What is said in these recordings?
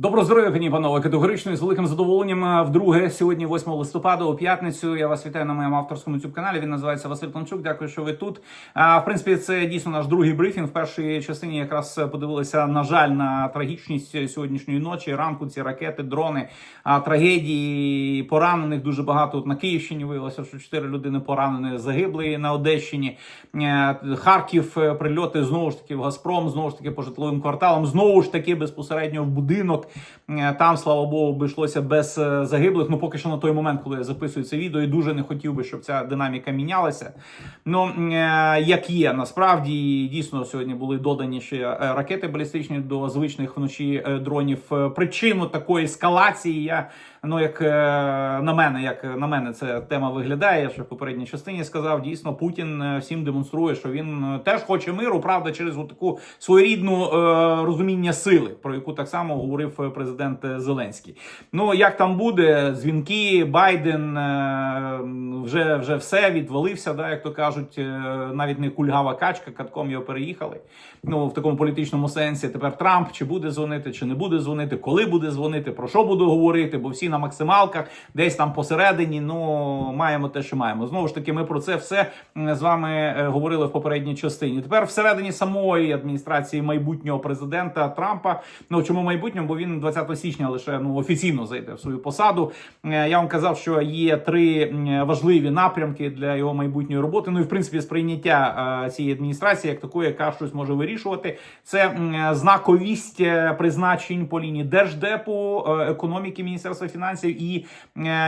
Доброго здоров'я, пані панове. Категорично і з великим задоволенням. е, Вдруге, сьогодні, 8 листопада, у п'ятницю. Я вас вітаю на моєму авторському youtube каналі. Він називається Василь Планчук. Дякую, що ви тут. А в принципі, це дійсно наш другий брифінг. В першій частині якраз подивилися, на жаль, на трагічність сьогоднішньої ночі. Ранку ці ракети, дрони, трагедії поранених дуже багато. От на Київщині виявилося, що чотири людини поранені, загибли на Одещині. Е, Харків, е, прильоти знову ж таки в Газпром, знову ж таки по житловим кварталам, знову ж таки безпосередньо в будинок. Е, Там, слава Богу, обійшлося без е, загиблих. Ну поки що на той момент, коли я записую це відео, і дуже не хотів би, щоб ця динаміка мінялася. Ну е, як є, насправді дійсно сьогодні були додані ще ракети балістичні до звичних вночі дронів. Причину такої ескалації я ну як е, на мене, як на мене, ця тема виглядає. Я ще в попередній частині сказав. Дійсно, Путін е, всім демонструє, що він е, теж хоче миру, правда, через таку своєрідну розуміння сили, про яку так само говорив президент Зеленський. Ну як там буде, дзвінки, Байден вже вже все відвалився, да, як то кажуть, навіть не кульгава качка, катком його переїхали. Ну в такому політичному сенсі. Тепер Трамп чи буде дзвонити, чи не буде дзвонити, коли буде дзвонити, про що буде говорити, бо всі на максималках, десь там посередині. Ну маємо те, що маємо. Знову ж таки, ми про це все з вами е, говорили в попередній частині. Тепер всередині самої адміністрації майбутнього президента Трампа. Ну чому майбутнього? Бо він 20 січня лише ну офіційно зайде в свою посаду. Е, Я вам казав, що є три важливі напрямки для його майбутньої роботи. Ну і в принципі сприйняття е, цієї адміністрації як такої, яка щось може вирішувати. Це знаковість призначень по лінії держдепу, економіки Міністерства фінансів і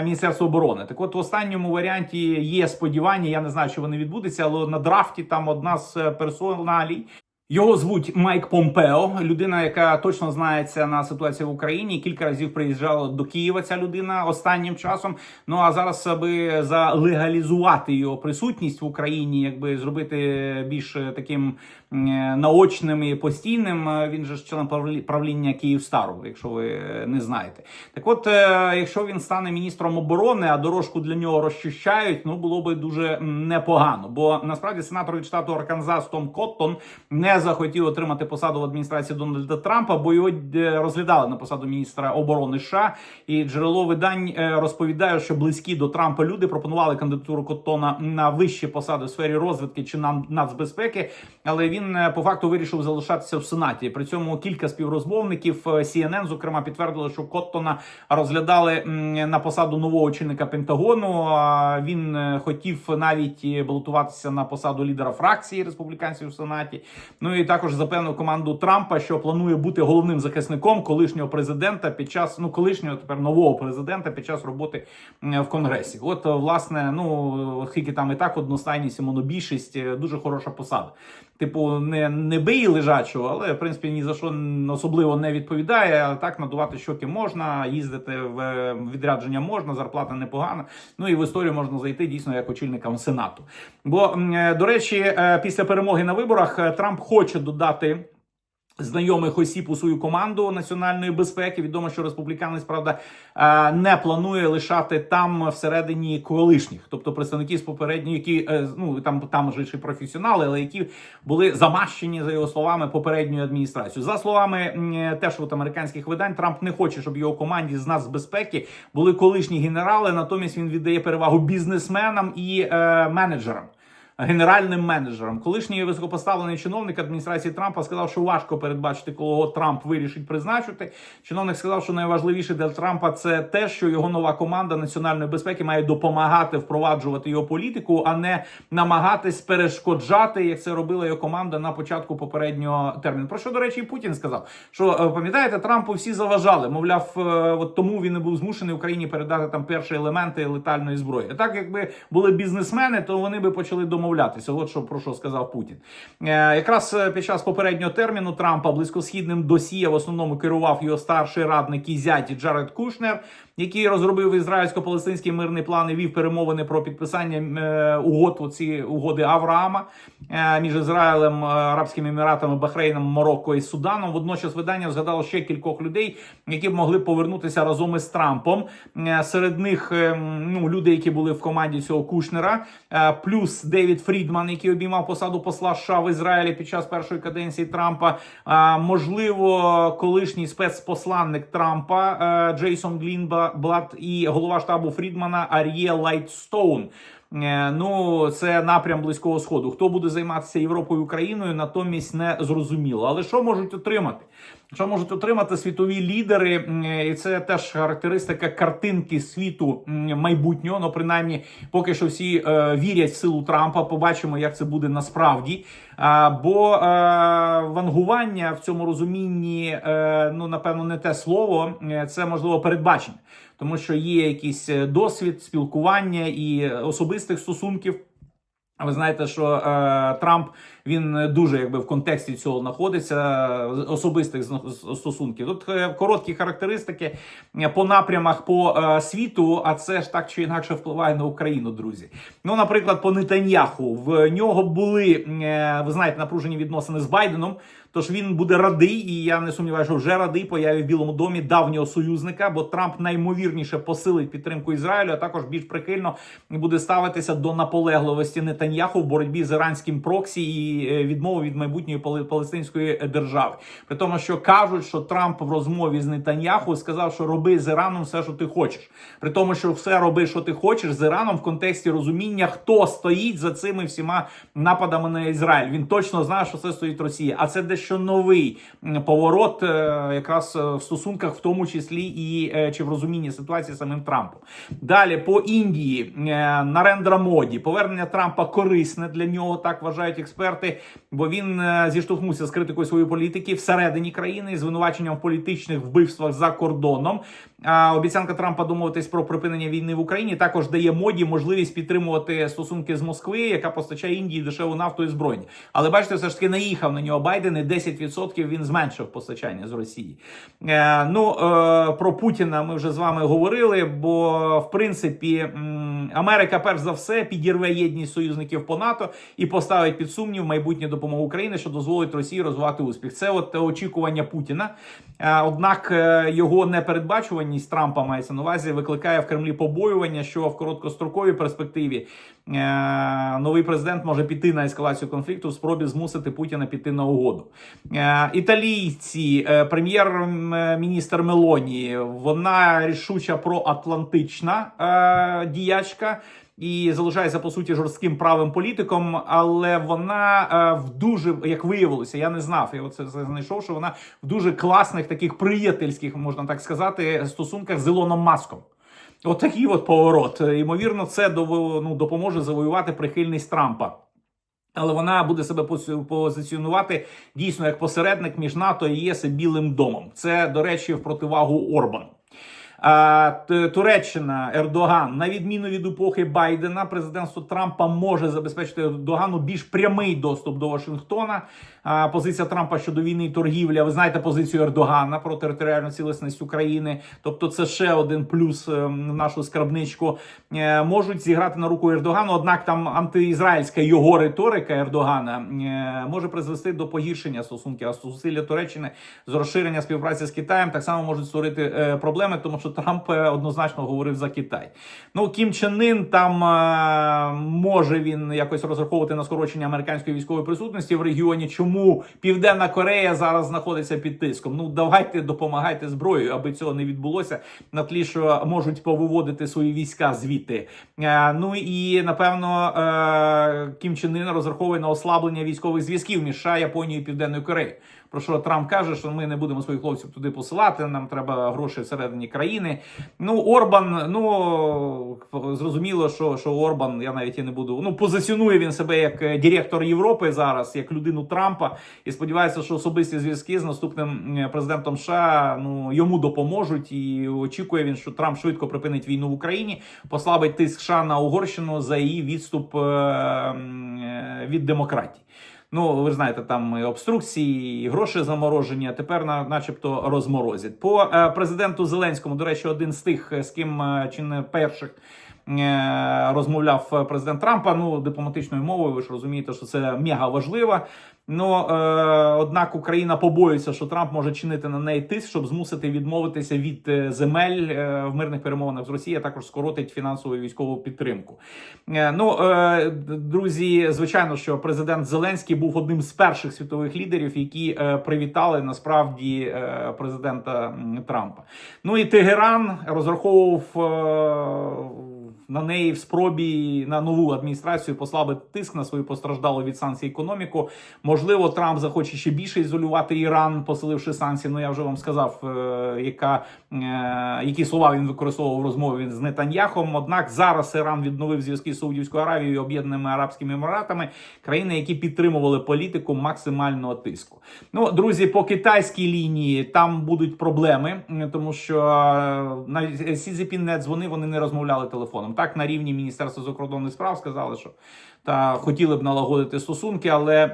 Міністерство оборони. Так, от в останньому варіанті є сподівання. Я не знаю, що вони відбудуться, але на драфті там одна з е, персоналій. Його звуть Майк Помпео, людина, яка точно знається на ситуації в Україні. Кілька разів приїжджала до Києва. Ця людина останнім часом. Ну а зараз, аби залегалізувати його присутність в Україні, якби зробити більш таким наочним і постійним. е, Він же ж член правлі- правління Київстару, якщо ви е, не знаєте. Так, от, е, якщо він стане міністром оборони, а дорожку для нього розчищають, ну було би дуже непогано. Бо насправді сенатор від штату Арканзас Том Коттон не захотів отримати посаду в адміністрації Дональда Трампа, бо його е, розглядали на посаду міністра оборони США. І джерело видань е, розповідає, що близькі до Трампа люди пропонували кандидатуру Коттона на вищі посади в сфері розвідки чи на нацбезпеки, але він е, по факту вирішив залишатися в сенаті. При цьому кілька співрозмовників CNN, зокрема, підтвердили, що Коттона розглядали на посаду нового очільника Пентагону. Він хотів навіть балотуватися на посаду лідера фракції республіканців в сенаті. Ну і також запевнив команду Трампа, що планує бути головним захисником колишнього президента під час ну колишнього тепер нового президента під час роботи в конгресі. От власне, ну оскільки там і так одностайність і монобільшість, е, дуже хороша посада. Типу, не, не бий лежачого, але в принципі ні за що особливо не відповідає. А так надувати щоки можна, їздити в е, відрядження можна, зарплата непогана. Ну і в історію можна зайти дійсно як очільникам сенату. Бо е, до речі, після перемоги на виборах Трамп хоче додати. Знайомих осіб у свою команду національної безпеки відомо, що республіканець правда е, не планує лишати там всередині колишніх, тобто представників з попередньої, які е, ну там там же ще професіонали, але які були замащені за його словами попередньою адміністрацією. За словами е, теж от американських видань, Трамп не хоче, щоб його команді з нацбезпеки були колишні генерали. Натомість він віддає перевагу бізнесменам і е, менеджерам генеральним менеджером. Колишній високопоставлений чиновник адміністрації Трампа сказав, що важко передбачити, кого Трамп вирішить призначити. Чиновник сказав, що найважливіше для Трампа це те, що його нова команда національної безпеки має допомагати впроваджувати його політику, а не намагатись перешкоджати, як це робила його команда на початку попереднього терміну. Про що до речі, і Путін сказав, що е, пам'ятаєте, Трампу всі заважали. Мовляв, е, от тому він не був змушений Україні передати там перші елементи летальної зброї. Так, якби були бізнесмени, то вони би почали домовлятися. От що про що сказав Путін. Е, якраз е, під час попереднього терміну Трампа близькосхідним досія в основному керував його старший радник і зять Джаред Кушнер, який розробив ізраїльсько-палестинський мирний план і вів перемовини про підписання е, угод оці угоди Авраама е, між Ізраїлем, е, Арабськими Еміратами, Бахрейном, Марокко і Суданом. Водночас видання згадало ще кількох людей, які б могли повернутися разом із Трампом. Е, серед них е, ну люди, які були в команді цього Кушнера, е, плюс Девід Девід Фрідман, який обіймав посаду посла США в Ізраїлі під час першої каденції Трампа. А, можливо, колишній спецпосланник Трампа е, Джейсон Глінблат і голова штабу Фрідмана Ар'є Лайтстоун. Е, Ну, це напрям близького сходу. Хто буде займатися Європою Україною, натомість не зрозуміло. Але що можуть отримати? Що можуть отримати світові лідери, і це теж характеристика картинки світу майбутнього. Ну, принаймні, поки що всі е, вірять в силу Трампа. Побачимо, як це буде насправді. Бо е, вангування в цьому розумінні, е, ну напевно, не те слово, це можливо передбачення, тому що є якийсь досвід спілкування і особистих стосунків. Ви знаєте, що е, Трамп він дуже якби в контексті цього знаходиться особистих стосунків. Тут е, короткі характеристики е, по напрямах по е, світу, а це ж так чи інакше впливає на Україну, друзі. Ну, наприклад, по Нетаньяху в нього були е, ви знаєте напружені відносини з Байденом. Тож він буде радий, і я не сумніваюся, що вже радий появі в Білому домі давнього союзника, бо Трамп наймовірніше посилить підтримку Ізраїлю, а також більш прихильно буде ставитися до наполегливості Нетаньяху в боротьбі з іранським проксі і е, відмови від майбутньої палестинської держави. При тому, що кажуть, що Трамп в розмові з Нетаньяху сказав, що роби з Іраном все, що ти хочеш. При тому, що все роби, що ти хочеш з Іраном в контексті розуміння, хто стоїть за цими всіма нападами на Ізраїль. Він точно знає, що це стоїть Росія. А це дещо новий поворот, е, якраз е, в стосунках, в тому числі і е, чи в розумінні ситуації самим Трампом. Далі по Індії на Нарендра Моді повернення Трампа корисне для нього, так вважають експерти, бо він зіштовхнувся з критикою своєї політики всередині країни, і звинуваченням в політичних вбивствах за кордоном. Обіцянка Трампа домовитись про припинення війни в Україні також дає моді можливість підтримувати стосунки з Москви, яка постачає Індії дешеву нафту і збройні. Але бачите, все ж таки наїхав на нього Байден і 10% він зменшив постачання з Росії. Е, ну е, про Путіна ми вже з вами говорили. Бо в принципі Америка, перш за все, підірве єдність союзників по НАТО і поставить під сумнів майбутнє допомогу України, що дозволить Росії розвивати успіх. Це от очікування Путіна. Е, Однак його непередбачуваність Трампа мається на увазі викликає в Кремлі побоювання, що в короткостроковій перспективі е, новий президент може піти на ескалацію конфлікту в спробі змусити Путіна піти на угоду. Е, Італійці, е, прем'єр-міністр Мелоні, вона рішуча проатлантична е, діячка. І залишається по суті жорстким правим політиком, але вона е, в дуже, як виявилося, я не знав. Я оце це знайшов, що вона в дуже класних, таких приятельських, можна так сказати, стосунках з Ілоном Маском. От такий от поворот. Е, Ймовірно, це ну, допоможе завоювати прихильність Трампа. Але вона буде себе позиціонувати дійсно як посередник між НАТО і ЄС і Білим домом. Це, до речі, в противагу Орбану. Туреччина Ердоган, на відміну від епохи Байдена, президентство Трампа може забезпечити Ердогану більш прямий доступ до Вашингтона. Позиція Трампа щодо війни і торгівлі. Ви знаєте позицію Ердогана про територіальну цілісність України. Тобто, це ще один плюс в нашу скарбничку. Е, Можуть зіграти на руку Ердогану. Однак там антиізраїльська його риторика Ердогана е, може призвести до погіршення стосунків. А зусилля Туреччини з розширення співпраці з Китаєм так само можуть створити е, проблеми, тому що Трамп е, однозначно говорив за Китай. Ну Кім Чен Ын там е, може він якось розраховувати на скорочення американської військової присутності в регіоні. Чому Південна Корея зараз знаходиться під тиском? Ну давайте допомагайте зброєю, аби цього не відбулося на тлі, що можуть повиводити свої війська звідти. Е, ну і напевно Кім Чен Ын розраховує на ослаблення військових зв'язків між США, Японією і Південною Кореєю. Про що Трамп каже, що ми не будемо своїх хлопців туди посилати. Нам треба гроші всередині країни. Ну Орбан, ну зрозуміло, що, що Орбан, я навіть і не буду. Ну позиціонує він себе як е, директор Європи зараз, як людину Трампа, і сподівається, що особисті зв'язки з наступним е, президентом США ну йому допоможуть. І очікує він, що Трамп швидко припинить війну в Україні, послабить тиск США на Угорщину за її відступ е, від демократії. Ну, ви ж знаєте, там і обструкції, і гроші заморожені, а тепер на, начебто розморозять. По е, президенту Зеленському, до речі, один з тих, з ким е, чи не перших. е, Розмовляв президент Трампа ну дипломатичною мовою. Ви ж розумієте, що це мега важливо. Ну е, однак Україна побоюється, що Трамп може чинити на неї тиск, щоб змусити відмовитися від е, земель е, в мирних перемовинах з Росією, а також скоротить фінансову і військову підтримку. Е, ну е, друзі, звичайно, що президент Зеленський був одним з перших світових лідерів, які е, привітали насправді е, президента Трампа. Ну і Тегеран розраховував. Е, на неї в спробі на нову адміністрацію послабити тиск на свою постраждалу від санкцій економіку. Можливо, Трамп захоче ще більше ізолювати Іран, посиливши санкції. Ну я вже вам сказав, е, яка е, які слова він використовував в розмові з Нетаньяхом. Однак зараз Іран відновив зв'язки з Саудівською Аравією і Об'єднаними Арабськими Еміратами, країни, які підтримували політику максимального тиску. Ну, друзі, по китайській лінії там будуть проблеми, тому що е, навіть Сі не дзвонив, вони не розмовляли телефоном. Так на рівні Міністерства закордонних справ сказали, що та хотіли б налагодити стосунки, але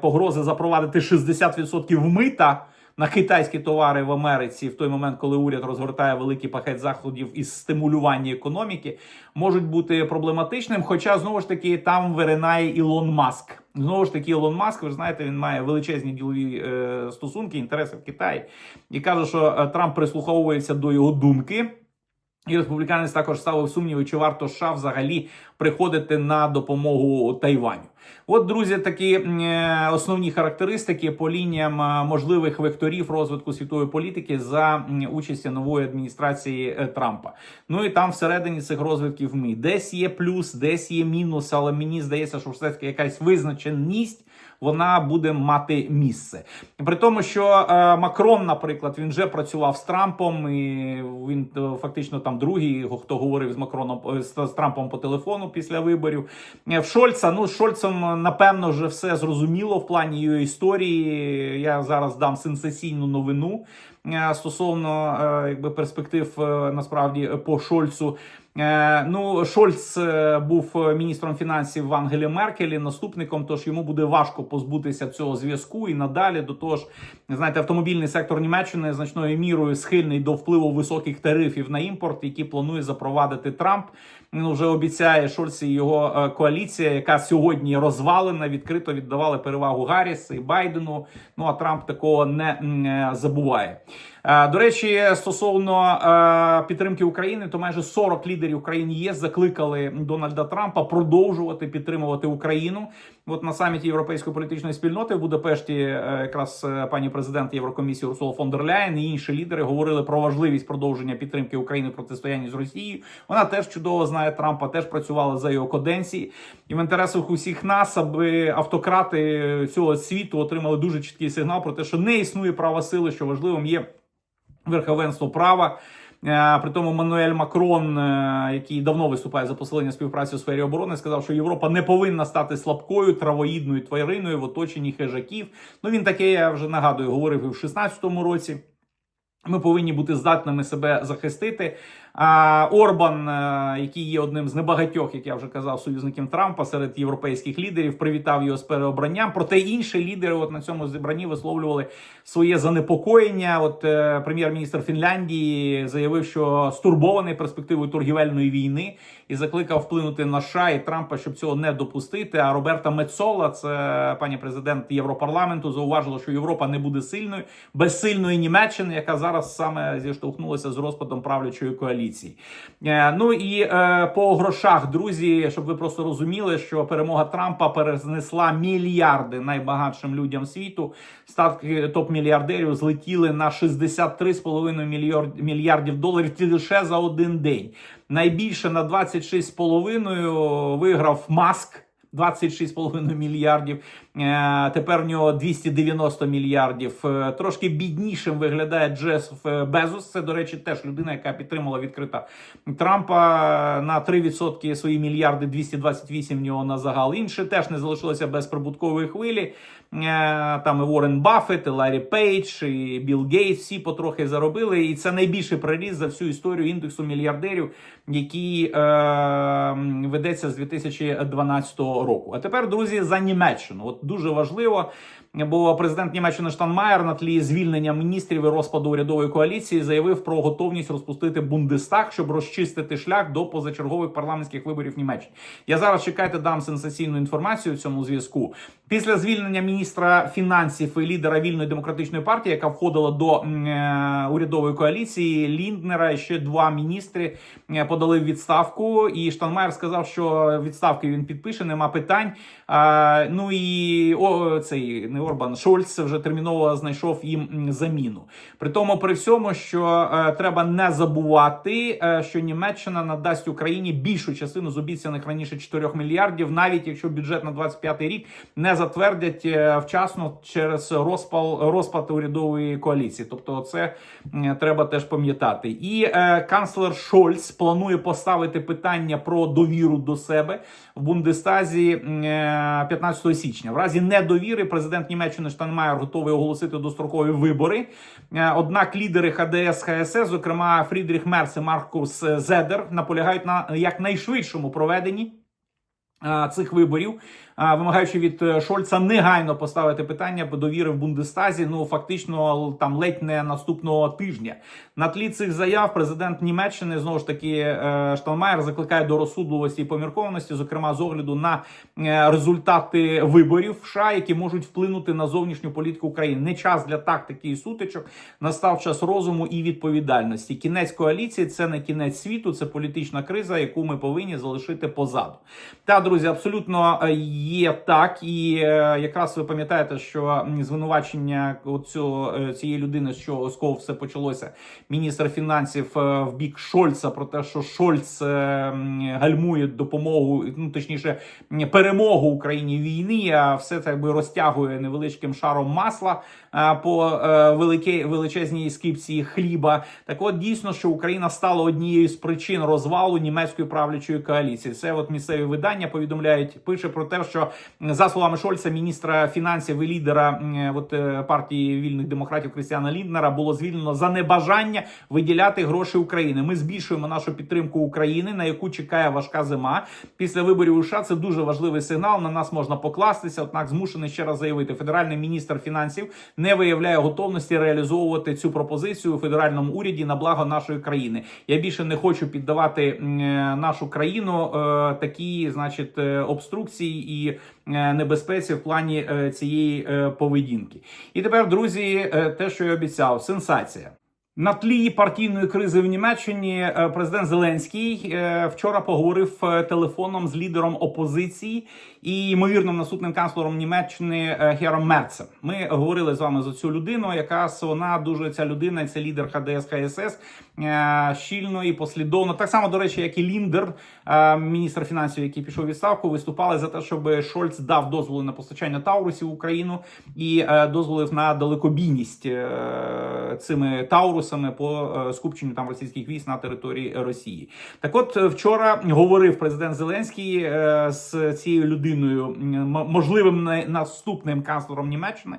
погрози запровадити 60% мита. На китайські товари в Америці в той момент, коли уряд розгортає великий пакет заходів із стимулювання економіки, можуть бути проблематичним. Хоча знову ж таки там виринає Ілон Маск. Знову ж таки, Ілон Маск, ви знаєте, він має величезні ділові е, стосунки, інтереси в Китаї, і каже, що е, Трамп прислуховується до його думки. І республіканець також ставив сумніви, чи варто США взагалі приходити на допомогу Тайваню. От, друзі, такі е, основні характеристики по лініям е, можливих векторів розвитку світової політики за участі нової адміністрації е, Трампа. Ну і там всередині цих розвитків ми десь є плюс, десь є мінус, але мені здається, що все таки якась визначеність вона буде мати місце. При тому, що е, Макрон, наприклад, він вже працював з Трампом, і він е, фактично там другий, хто говорив з Макроном е, з, Трампом по телефону після виборів. В Шольца, ну з Шольцем, напевно, вже все зрозуміло в плані його історії. Я зараз дам сенсаційну новину. Стосовно якби перспектив насправді по Шольцу, Ну, Шольц е, був міністром фінансів в Ангелі Меркелі, наступником. Тож йому буде важко позбутися цього зв'язку і надалі. До того ж, знаєте, автомобільний сектор Німеччини значною мірою схильний до впливу високих тарифів на імпорт, які планує запровадити Трамп. Вже обіцяє Шольц і його е, коаліція, яка сьогодні розвалена, відкрито віддавали перевагу Гарріс і Байдену. Ну а Трамп такого не е, забуває. Е, До речі, стосовно підтримки України, то майже 40 лідерів країн ЄС закликали Дональда Трампа продовжувати підтримувати Україну. От на саміті Європейської політичної спільноти в Будапешті е, якраз е, пані президент Єврокомісії Урсула фон дер Ляєн і інші лідери говорили про важливість продовження підтримки України в протистоянні з Росією. Вона теж чудово знає Трампа, теж працювала за його каденції. І в інтересах усіх нас, аби автократи цього світу отримали дуже чіткий сигнал про те, що не існує права сили, що важливим є верховенство права. Е, При тому Мануель Макрон, е, який давно виступає за посилення співпраці у сфері оборони, сказав, що Європа не повинна стати слабкою травоїдною твариною в оточенні хижаків. Ну він таке я вже нагадую, говорив і в 16-му році. Ми повинні бути здатними себе захистити. Орбан, е, який є одним з небагатьох, як я вже казав, союзників Трампа серед європейських лідерів, привітав його з переобранням. Проте інші лідери, от на цьому зібранні, висловлювали своє занепокоєння. От е, прем'єр-міністр Фінляндії заявив, що стурбований перспективою торгівельної війни і закликав вплинути на США і Трампа, щоб цього не допустити. А Роберта Мецола, це пані президент Європарламенту, зауважила, що Європа не буде сильною без сильної Німеччини, яка зараз саме зіштовхнулася з розпадом правлячої коаліції. Е, Ну і е, по грошах, друзі, щоб ви просто розуміли, що перемога Трампа перенесла мільярди найбагатшим людям світу. Статки топ-мільярдерів злетіли на 63,5 мільярд- мільярдів доларів лише за один день. Найбільше на 26,5 виграв Маск. 26,5 мільярдів. Е, Тепер в нього 290 мільярдів. Е, Трошки біднішим виглядає Джеф е, Безос. Це, до речі, теж людина, яка підтримала відкрита Трампа на 3% свої мільярди, 228 в нього на загал. Інші теж не залишилося без прибуткової хвилі. Е, Там і Уоррен Баффет, і Ларі Пейдж, і Білл Гейтс, всі потрохи заробили. І це найбільший приріст за всю історію індексу мільярдерів, який е, ведеться з 2012 року. А тепер, друзі, за Німеччину. От дуже важливо. Бо президент Німеччини Штанмаєр на тлі звільнення міністрів і розпаду урядової коаліції заявив про готовність розпустити Бундестаг, щоб розчистити шлях до позачергових парламентських виборів Німеччини. Я зараз чекайте, дам сенсаційну інформацію в цьому зв'язку. Після звільнення міністра фінансів і лідера вільної демократичної партії, яка входила до е, урядової коаліції, Лінднера ще два міністри е, подали відставку. І Штанмаєр сказав, що відставки він підпише, нема питань. Ну і о, цей не Орбан Шольц вже терміново знайшов їм заміну. При тому, при всьому, що е, треба не забувати, що Німеччина надасть Україні більшу частину з обіцяних раніше 4 мільярдів, навіть якщо бюджет на 25 рік не затвердять вчасно через розпал розпад урядової коаліції. Тобто, це треба теж пам'ятати. І е, канцлер Шольц планує поставити питання про довіру до себе в Бундестазі е, 15 січня. В разі недовіри президент Німеччини Штанмаєр готовий оголосити дострокові вибори. Е, Однак лідери ХДС ХСС, зокрема Фрідріх Мерц і Маркус Зедер, наполягають на якнайшвидшому проведенні цих виборів, вимагаючи від е, Шольца негайно поставити питання довіри в Бундестазі. Ну фактично там ледь не наступного тижня. На тлі цих заяв президент Німеччини знову ж таки е, Шталмаєр закликає до розсудливості і поміркованості, зокрема з огляду на е, результати виборів в США, які можуть вплинути на зовнішню політику України. Не час для тактики і сутичок. Настав час розуму і відповідальності. Кінець коаліції це не кінець світу, це політична криза, яку ми повинні залишити позаду. Та друзі, абсолютно є так, і е, якраз ви пам'ятаєте, що звинувачення оцю, е, цієї людини, що кого все почалося, міністр фінансів е, в бік Шольца про те, що Шольц гальмує допомогу, ну точніше, перемогу Україні в війні, а все це якби розтягує невеличким шаром масла по великій величезній скипці хліба. Так от дійсно, що Україна стала однією з причин розвалу німецької правлячої коаліції. Це от місцеві видання повідомляють, пише про те, що за словами Шольца, міністра фінансів і лідера от е, партії вільних демократів Крістіана Лінднера було звільнено за небажання виділяти гроші України. Ми збільшуємо нашу підтримку України, на яку чекає важка зима. Після виборів у США це дуже важливий сигнал. На нас можна покластися. Однак змушений ще раз заявити, федеральний міністр фінансів не виявляє готовності реалізовувати цю пропозицію у федеральному уряді на благо нашої країни. Я більше не хочу піддавати е, нашу країну е, такі, значить, е, обструкції і е, небезпеці в плані е, цієї е, поведінки. І тепер, друзі, те, що я обіцяв, сенсація. На тлі партійної кризи в Німеччині е, президент Зеленський е, вчора поговорив е, телефоном з лідером опозиції і ймовірним наступним канцлером Німеччини Гером Мерцем. Ми говорили з вами за цю людину. Якраз вона дуже ця людина, це лідер ХДС ХСС щільно і послідовно. Так само, до речі, як і Ліндер, міністр фінансів, який пішов відставку, виступали за те, щоб Шольц дав дозволи на постачання Таурусів в Україну і дозволив на далекобійність цими Таурусами по е, скупченню там російських військ на території Росії. Так, от е, вчора говорив президент Зеленський е, з цією людиною, можливим на- наступним канцлером Німеччини.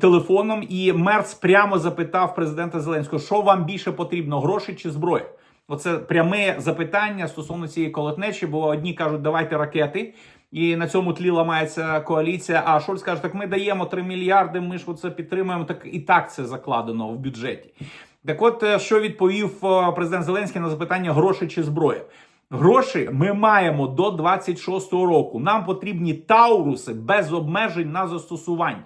Телефоном і Мерц прямо запитав президента Зеленського, що вам більше потрібно: гроші чи зброя? Оце пряме запитання стосовно цієї колотнечі, бо одні кажуть, давайте ракети. І на цьому тлі ламається коаліція. А Шольц каже, так ми даємо 3 мільярди. Ми ж оце підтримуємо. Так і так це закладено в бюджеті. Так, от е, що відповів е, президент Зеленський на запитання гроші чи зброя? Гроші ми маємо до 26-го року. Нам потрібні тауруси без обмежень на застосування.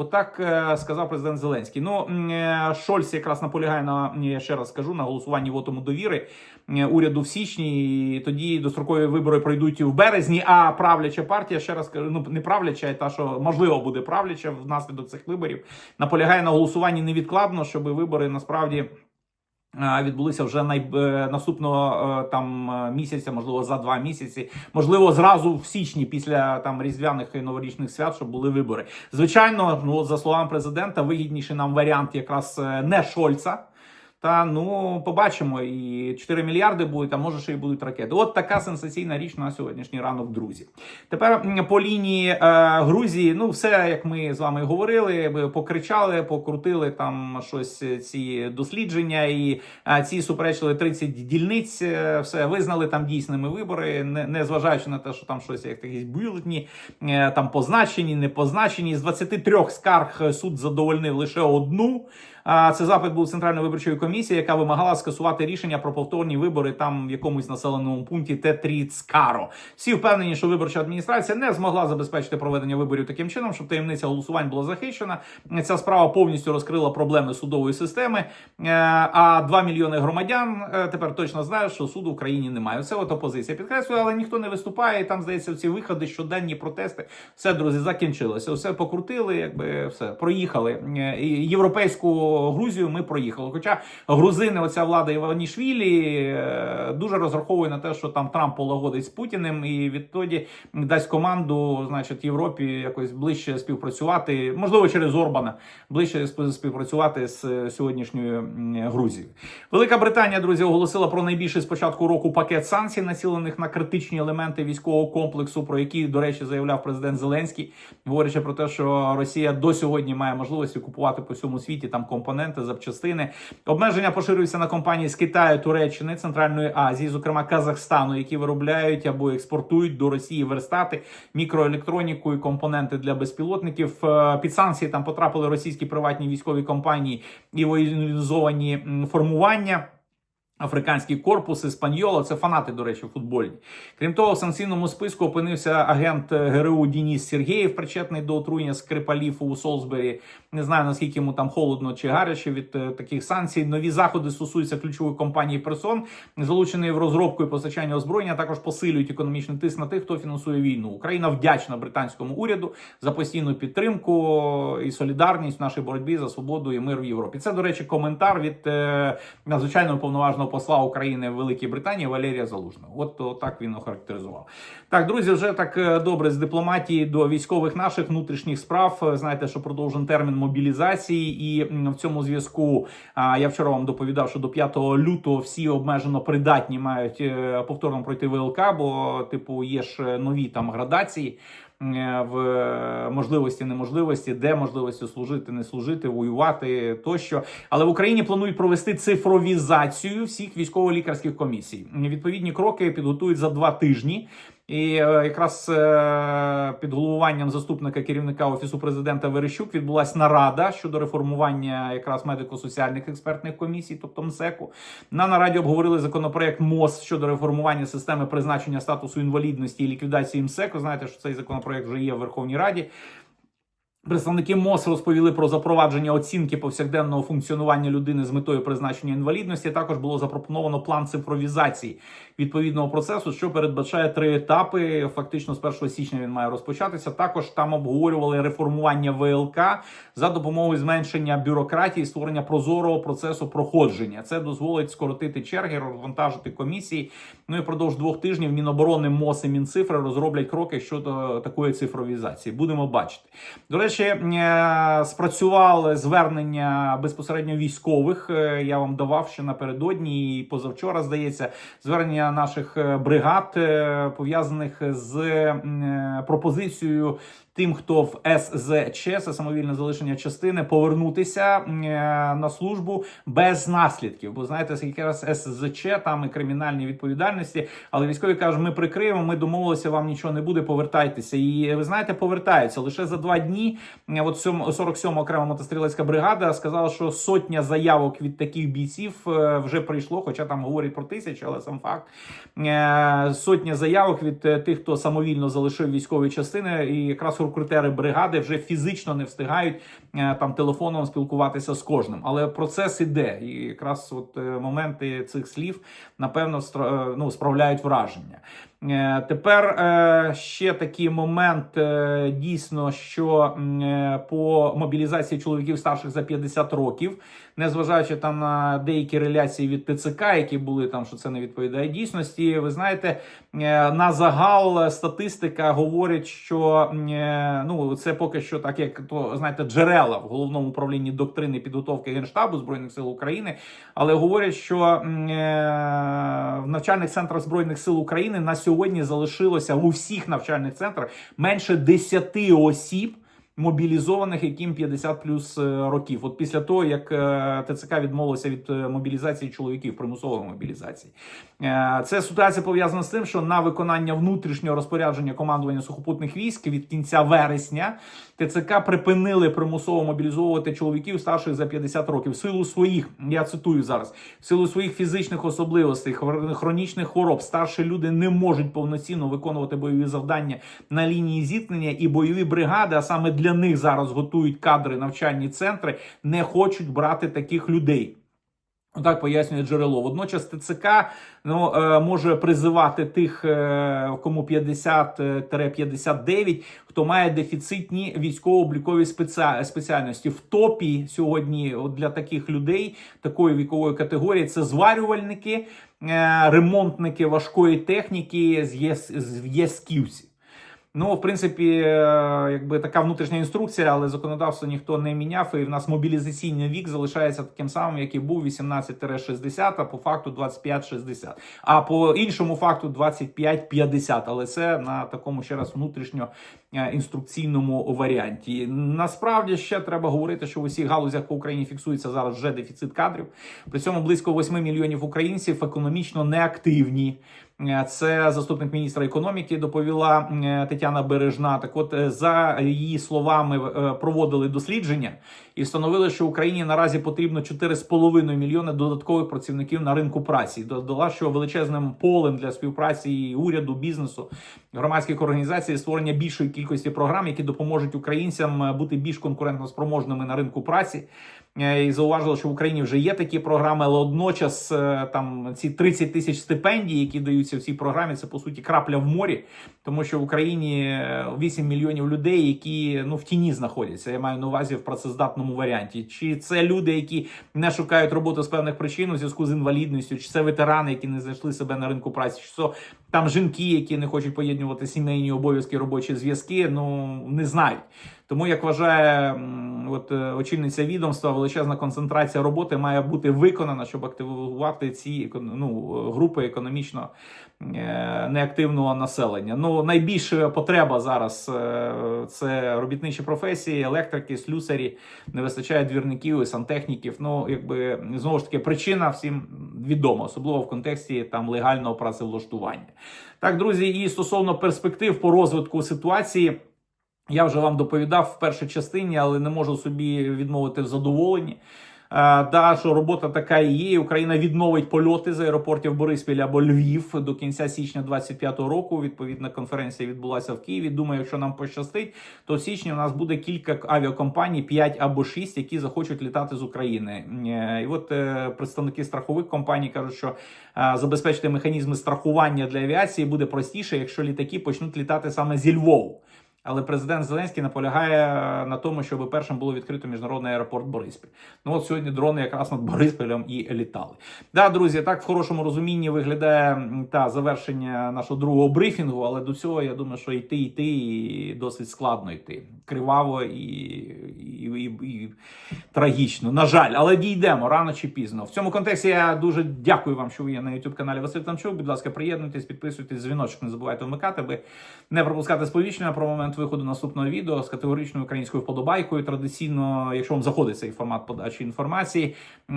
Отак е, сказав президент Зеленський. Ну е, Шольц якраз наполягає на я ще раз скажу на голосуванні вотому довіри е, уряду в січні. І тоді дострокові вибори пройдуть в березні. А правляча партія ще раз скажу, ну не правляча, а та що можливо буде правляча внаслідок цих виборів. Наполягає на голосуванні невідкладно, щоб вибори насправді. Е, Відбулися вже най... е, наступного е, там місяця, можливо, за два місяці, можливо, зразу в січні, після там різдвяних і новорічних свят, щоб були вибори. Звичайно, ну за словами президента, вигідніший нам варіант якраз не Шольца. Та ну побачимо, і 4 мільярди будуть, а може ще й будуть ракети. От така сенсаційна річ на сьогоднішній ранок, друзі. Тепер по лінії е, Грузії, ну все як ми з вами говорили, покричали, покрутили там щось е, ці дослідження, і е, ці суперечили 30 дільниць. е, Все визнали там дійсними вибори, не, не зважаючи на те, що там щось як якісь бюлетні, е, там позначені, не позначені. З 23 скарг е, суд задовольнив лише одну. Це запит був Центральної виборчої комісії, яка вимагала скасувати рішення про повторні вибори там в якомусь населеному пункті Тетріцкаро. Всі впевнені, що виборча адміністрація не змогла забезпечити проведення виборів таким чином, щоб таємниця голосувань була захищена. Ця справа повністю розкрила проблеми судової системи. Е, А 2 мільйони громадян е, тепер точно знають, що суду в Україні немає. Це от опозиція підкреслює, але ніхто не виступає. І там здається, ці виходи, щоденні протести. Все, друзі, закінчилося. Все покрутили, якби все проїхали. Е, Європейську Грузію ми проїхали. Хоча грузини, оця влада Іванішвілі, е, дуже розраховує на те, що там Трамп полагодить з Путіним, і відтоді дасть команду, значить, Європі якось ближче співпрацювати, можливо, через Орбана, ближче співпрацювати з сьогоднішньою Грузією. Велика Британія, друзі, оголосила про найбільший з початку року пакет санкцій, націлених на критичні елементи військового комплексу, про які, до речі, заявляв президент Зеленський, говорячи про те, що Росія до сьогодні має можливості купувати по всьому світі там компоненти, запчастини. Обмеження поширюються на компанії з Китаю, Туреччини, Центральної Азії, зокрема Казахстану, які виробляють або експортують до Росії верстати, мікроелектроніку і компоненти для безпілотників. Е, Під санкції там потрапили російські приватні військові компанії і воєнізовані формування. Африканський корпус Іспаньола це фанати, до речі, футбольні. Крім того, в санкційному списку опинився агент е, ГРУ Дініс Сергєєв, причетний до отруєння Скрипалів у Солсбері. Не знаю наскільки йому там холодно чи гаряче від е, таких санкцій. Нові заходи стосуються ключової компанії Персон, залученої в розробку і постачання озброєння. Також посилюють економічний тиск на тих, хто фінансує війну. Україна вдячна британському уряду за постійну підтримку і солідарність в нашій боротьбі за свободу і мир в Європі. Це, до речі, коментар від е, надзвичайного повноважного посла України в Великій Британії Валерія Залужного. От, от так він охарактеризував. Так, друзі, вже так е, добре з дипломатії до військових наших внутрішніх справ. Е, Знаєте, що продовжен термін мобілізації, і в цьому зв'язку я вчора вам доповідав, що до 5 лютого всі обмежено придатні мають е, повторно пройти ВЛК, бо типу є ж нові там градації. Е, В е, можливості, неможливості, де можливості служити, не служити, воювати тощо. Але в Україні планують провести цифровізацію всіх військово-лікарських комісій. Відповідні кроки підготують за два тижні. І е, якраз е, під головуванням заступника керівника офісу президента Верещук відбулася нарада щодо реформування якраз медико-соціальних експертних комісій, тобто МСЕКу. На нараді обговорили законопроект МОЗ щодо реформування системи призначення статусу інвалідності і ліквідації МСЕКу. Знаєте, що цей законопроект вже є в Верховній Раді. Представники МОЗ розповіли про запровадження оцінки повсякденного функціонування людини з метою призначення інвалідності. Також було запропоновано план цифровізації відповідного процесу, що передбачає три етапи. Фактично, з 1 січня він має розпочатися. Також там обговорювали реформування ВЛК за допомогою зменшення бюрократії, створення прозорого процесу проходження. Це дозволить скоротити черги, розвантажити комісії. Ну і впродовж двох тижнів Міноборони, МОЗ і Мінцифри розроблять кроки щодо такої цифровізації. Будемо бачити. До речі, е, спрацювали звернення безпосередньо військових. Е, Я вам давав ще напередодні і позавчора, здається, звернення наших е, бригад пов'язаних з пропозицією. Тим, хто в СЗЧ, це самовільне залишення частини, повернутися е, на службу без наслідків. Бо знаєте, скільки раз СЗЧ там і кримінальні відповідальності, але військові кажуть, ми прикриємо, ми домовилися, вам нічого не буде, повертайтеся. І ви знаєте, повертаються лише за два дні. е, От 47 окрема мотострілецька бригада сказала, що сотня заявок від таких бійців е, вже прийшло, хоча там говорять про тисячі, але сам факт сотня заявок від тих, хто самовільно залишив військові частини, і якраз рекрутери бригади вже фізично не встигають там телефоном спілкуватися з кожним. Але процес іде, і якраз от е, моменти цих слів напевно е, ну, справляють враження. Е, Тепер е, ще такий момент е, дійсно, що е, по мобілізації чоловіків старших за 50 років, незважаючи там на деякі реляції від ТЦК, які були там, що це не відповідає дійсності. Ви знаєте, е, на загал статистика говорить, що е, ну це поки що так, як то знаєте, джерела в головному управлінні доктрини підготовки генштабу збройних сил України, але говорять, що е, в навчальних центрах збройних сил України на сьогодні залишилося у всіх навчальних центрах менше 10 осіб. Мобілізованих, яким 50 плюс е, років, от після того як е, ТЦК відмовилося від е, мобілізації чоловіків, примусової мобілізації, це ситуація пов'язана з тим, що на виконання внутрішнього розпорядження командування сухопутних військ від кінця вересня ТЦК припинили примусово мобілізовувати чоловіків старших за 50 років. В силу своїх, я цитую зараз, в силу своїх фізичних особливостей, хронічних хвороб, старші люди не можуть повноцінно виконувати бойові завдання на лінії зіткнення, і бойові бригади, а саме для них зараз готують кадри навчальні центри, не хочуть брати таких людей. Так пояснює джерело. Водночас ТЦК ну, е, може призивати тих, е, кому 50-59, хто має дефіцитні військово-облікові спеціальності. В топі сьогодні для таких людей, такої вікової категорії, це зварювальники, е, ремонтники важкої техніки, з'єс- зв'язківці. Ну, в принципі, е, якби така внутрішня інструкція, але законодавство ніхто не міняв, і в нас мобілізаційний вік залишається таким самим, як і був 18-60, а по факту 25-60. А по іншому факту 25-50. Але це на такому ще раз внутрішньо е, інструкційному варіанті. Насправді ще треба говорити, що в усіх галузях по Україні фіксується зараз вже дефіцит кадрів. При цьому близько 8 мільйонів українців економічно неактивні. Е, Це заступник міністра економіки доповіла е, Тетяна Бережна. Так, от е, за її словами проводили дослідження і встановили, що Україні наразі потрібно 4,5 мільйони додаткових працівників на ринку праці. Додала, що величезним полем для співпраці і уряду, бізнесу, громадських організацій створення більшої кількості програм, які допоможуть українцям е, бути більш конкурентноспроможними на ринку праці. Е, І зауважили, що в Україні вже є такі програми, але одночас е, там ці 30 тисяч стипендій, які даються в цій програмі, це по суті крапля в морі, тому що в Україні е, 8 мільйонів людей, які ну в тіні знаходяться. Я маю на увазі в працездатному варіанті. Чи це люди, які не шукають роботу з певних причин у зв'язку з інвалідністю, чи це ветерани, які не знайшли себе на ринку праці, чи це там жінки, які не хочуть поєднувати сімейні обов'язки, робочі зв'язки, ну не знають. Тому, як вважає от, е, очільниця відомства, величезна концентрація роботи має бути виконана, щоб активувати ці ну, е, групи економічно неактивного населення. Ну, найбільша потреба зараз е, це робітничі професії, електрики, слюсарі, не вистачає двірників і сантехніків. Ну, якби знову ж таки, причина всім відома, особливо в контексті там легального працевлаштування. Так, друзі, і стосовно перспектив по розвитку ситуації. Я вже вам доповідав в першій частині, але не можу собі відмовити в задоволенні. Е, Да, що робота така і є. Україна відновить польоти з аеропортів Бориспіль або Львів до кінця січня 25-го року. Відповідна конференція відбулася в Києві. Думаю, якщо нам пощастить, то в січні у нас буде кілька авіакомпаній, 5 або 6, які захочуть літати з України. Е, І от е, представники страхових компаній кажуть, що забезпечити механізми страхування для авіації буде простіше, якщо літаки почнуть літати саме зі Львову. Але президент Зеленський наполягає на тому, щоб першим було відкрито міжнародний аеропорт Бориспіль. Ну от сьогодні дрони якраз над Бориспілем і літали. Да, друзі, так в хорошому розумінні виглядає та завершення нашого другого брифінгу, але до цього я думаю, що йти, йти і досить складно йти. Криваво і, і, і, і трагічно. На жаль, але дійдемо рано чи пізно. В цьому контексті я дуже дякую вам, що ви є на youtube каналі Василь Тамчук. Будь ласка, приєднуйтесь, підписуйтесь, дзвіночок не забувайте вмикати, аби не пропускати сповіщення про момент виходу наступного відео з категоричною українською вподобайкою. Традиційно, якщо вам заходить цей формат подачі інформації е,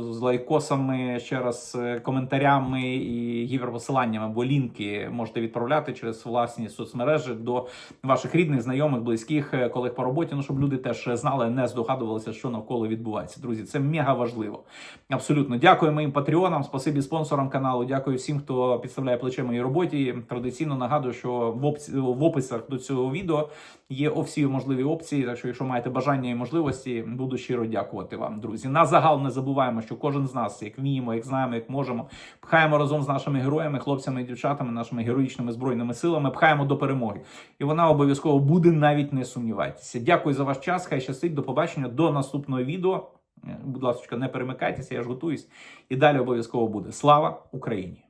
з лайкосами, ще раз е, коментарями і гіперпосиланнями або лінки можете відправляти через власні соцмережі до ваших рідних, знайомих. Знайомих, близьких, е, колег по роботі. Ну щоб люди теж знали, не здогадувалися, що навколо відбувається. Друзі, це мега важливо. Абсолютно дякую моїм патреонам, спасибі спонсорам каналу. Дякую всім, хто підставляє плече моїй роботі. Традиційно нагадую, що в опці в описах до цього відео є всі можливі опції. Так що, якщо маєте бажання і можливості, буду щиро дякувати вам, друзі. На загал не забуваємо, що кожен з нас, як вміємо, як знаємо, як можемо, пхаємо разом з нашими героями, хлопцями і дівчатами, нашими героїчними збройними силами, пхаємо до перемоги. І вона обов'язково буде, навіть не сумнівайтеся. Дякую за ваш час. Хай щастить. До побачення до наступного відео. Е, Будь ласка, не перемикайтеся, я ж готуюсь. І далі обов'язково буде. Слава Україні!